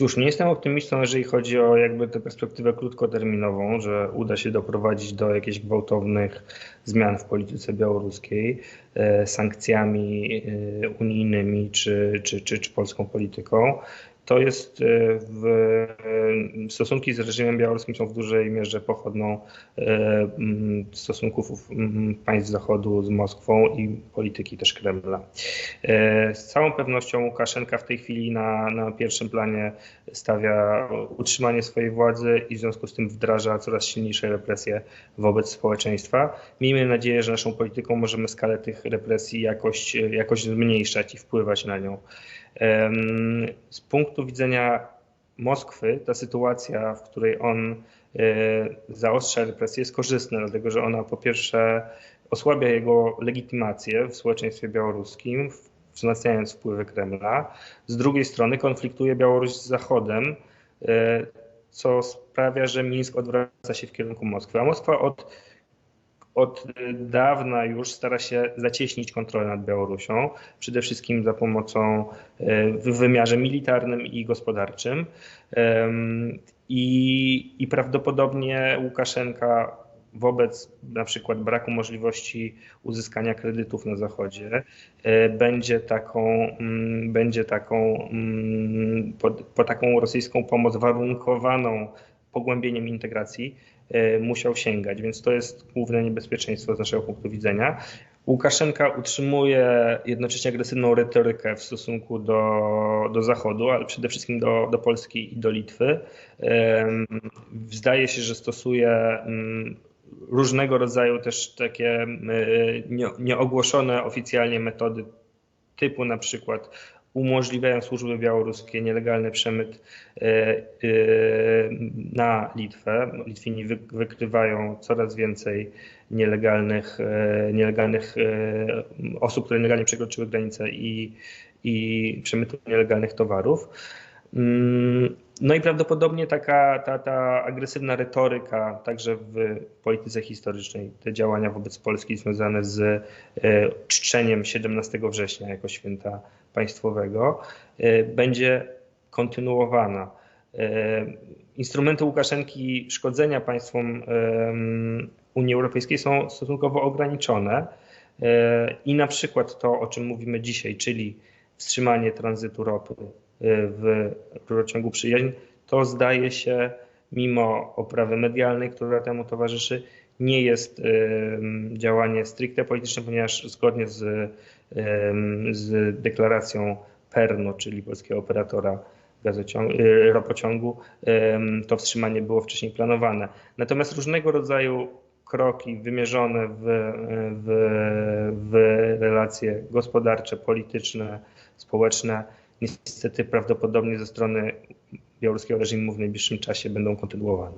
Cóż, nie jestem optymistą, jeżeli chodzi o jakby tę perspektywę krótkoterminową, że uda się doprowadzić do jakichś gwałtownych zmian w polityce białoruskiej e, sankcjami e, unijnymi czy, czy, czy, czy polską polityką to jest e, w, e, stosunki z reżimem białoruskim są w dużej mierze pochodną e, stosunków państw Zachodu z Moskwą i polityki też Kremla. Z całą pewnością Łukaszenka w tej chwili na, na pierwszym planie stawia utrzymanie swojej władzy i w związku z tym wdraża coraz silniejsze represje wobec społeczeństwa. Miejmy nadzieję, że naszą polityką możemy skalę tych represji jakoś, jakoś zmniejszać i wpływać na nią. Z punktu widzenia Moskwy ta sytuacja, w której on e, zaostrza represje, jest korzystna, dlatego że ona po pierwsze osłabia jego legitymację w społeczeństwie białoruskim, wzmacniając wpływy Kremla. Z drugiej strony konfliktuje Białoruś z Zachodem, e, co sprawia, że Mińsk odwraca się w kierunku Moskwy. A Moskwa od od dawna już stara się zacieśnić kontrolę nad Białorusią, przede wszystkim za pomocą e, w wymiarze militarnym i gospodarczym. I, i prawdopodobnie Łukaszenka wobec na przykład braku możliwości uzyskania kredytów na Zachodzie e, będzie taką, mm, będzie taką mm, po, po taką rosyjską pomoc warunkowaną pogłębieniem integracji e, musiał sięgać, więc to jest główne niebezpieczeństwo z naszego punktu widzenia. Łukaszenka utrzymuje jednocześnie agresywną retorykę w stosunku do, do Zachodu, ale przede wszystkim do, do Polski i do Litwy. Zdaje się, że stosuje mm, różnego rodzaju też takie nieogłoszone oficjalnie metody typu na przykład umożliwiają służby białoruskie nielegalny przemyt e, e, na Litwę. Litwini wykrywają coraz więcej nielegalnych, e, nielegalnych osób, które nielegalnie przekroczyły granicę i, i przemytu nielegalnych towarów. Mm, no i prawdopodobnie taka ta, ta agresywna retoryka, także w polityce historycznej, te działania wobec Polski związane z czczeniem 17 września jako święta państwowego e, będzie kontynuowana. E, instrumenty Łukaszenki szkodzenia państwom Unii Europejskiej są stosunkowo ograniczone e, i na przykład to, o czym mówimy dzisiaj, czyli wstrzymanie tranzytu ropy w rurociągu przyjaźń, to zdaje się, mimo oprawy medialnej, która temu towarzyszy, nie jest działanie stricte polityczne, ponieważ zgodnie z, z deklaracją PERNO, czyli polskiego operatora y, ropociągu, to wstrzymanie było wcześniej planowane. Natomiast różnego rodzaju kroki wymierzone w, w, w relacje gospodarcze, polityczne, społeczne, niestety prawdopodobnie ze strony białoruskiego reżimu w najbliższym czasie będą kontynuowane.